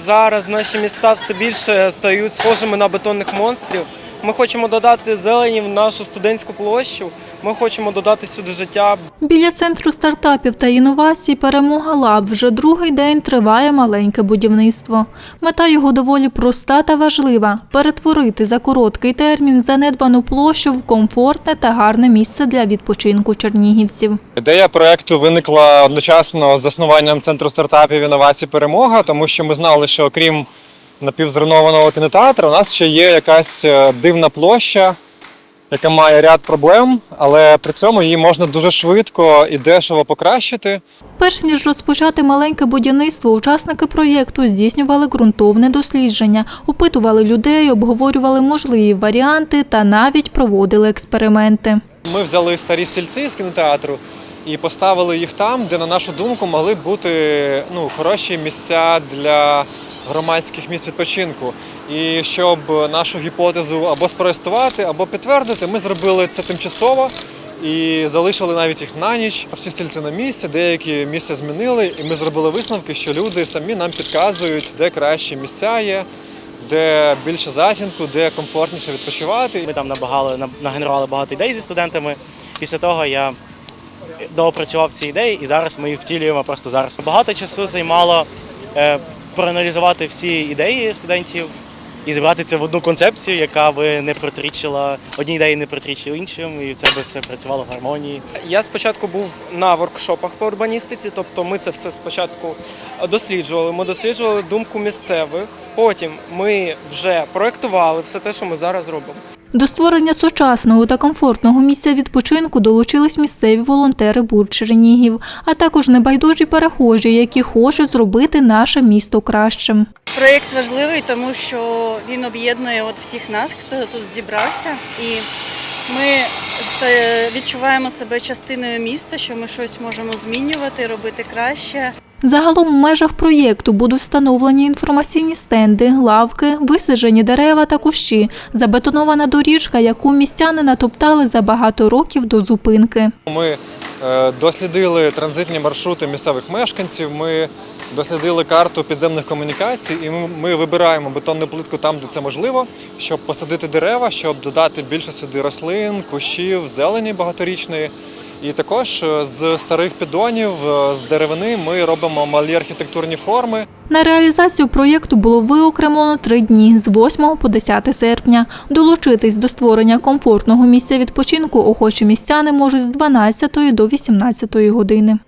зараз наші міста все більше стають схожими на бетонних монстрів. Ми хочемо додати зелені в нашу студентську площу. Ми хочемо додати сюди життя. Біля центру стартапів та інновацій перемога лаб вже другий день триває маленьке будівництво. Мета його доволі проста та важлива перетворити за короткий термін занедбану площу в комфортне та гарне місце для відпочинку чернігівців. Ідея проекту виникла одночасно з заснуванням центру стартапів інновацій перемога, тому що ми знали, що окрім напівзруйнованого кінотеатру, у нас ще є якась е, дивна площа, яка має ряд проблем, але при цьому її можна дуже швидко і дешево покращити. Перш ніж розпочати маленьке будівництво, учасники проєкту здійснювали ґрунтовне дослідження, опитували людей, обговорювали можливі варіанти та навіть проводили експерименти. Ми взяли старі стільці з кінотеатру і поставили їх там, де, на нашу думку, могли б бути ну, хороші місця для громадських місць відпочинку. І щоб нашу гіпотезу або спростувати, або підтвердити, ми зробили це тимчасово і залишили навіть їх на ніч. Всі стільці на місці, деякі місця змінили, і ми зробили висновки, що люди самі нам підказують, де кращі місця є. Де більше затінку, де комфортніше відпочивати. Ми там набагали, на- нагенерували багато ідей зі студентами. Після того я доопрацював ці ідеї і зараз ми їх втілюємо просто зараз. Багато часу займало е, проаналізувати всі ідеї студентів і зібрати це в одну концепцію, яка би не протирічила одній ідеї не протирічила іншим, і це би все працювало в гармонії. Я спочатку був на воркшопах по урбаністиці, тобто ми це все спочатку досліджували. Ми досліджували думку місцевих. Потім ми вже проектували все те, що ми зараз робимо. До створення сучасного та комфортного місця відпочинку долучились місцеві волонтери Бур Чернігів, а також небайдужі перехожі, які хочуть зробити наше місто кращим. Проєкт важливий, тому що він об'єднує от всіх нас, хто тут зібрався, і ми відчуваємо себе частиною міста, що ми щось можемо змінювати, робити краще. Загалом у межах проєкту будуть встановлені інформаційні стенди, лавки, висаджені дерева та кущі, забетонована доріжка, яку містяни натоптали за багато років до зупинки. Ми е, дослідили транзитні маршрути місцевих мешканців. Ми дослідили карту підземних комунікацій, і ми вибираємо бетонну плитку там, де це можливо, щоб посадити дерева, щоб додати більше сюди рослин, кущів, зелені багаторічної. І також е, з старих піддонів, е, з деревини ми робимо малі архітектурні форми. На реалізацію проєкту було виокремлено три дні з 8 по 10 серпня. Долучитись до створення комфортного місця відпочинку охочі містяни можуть з 12 до 18 години.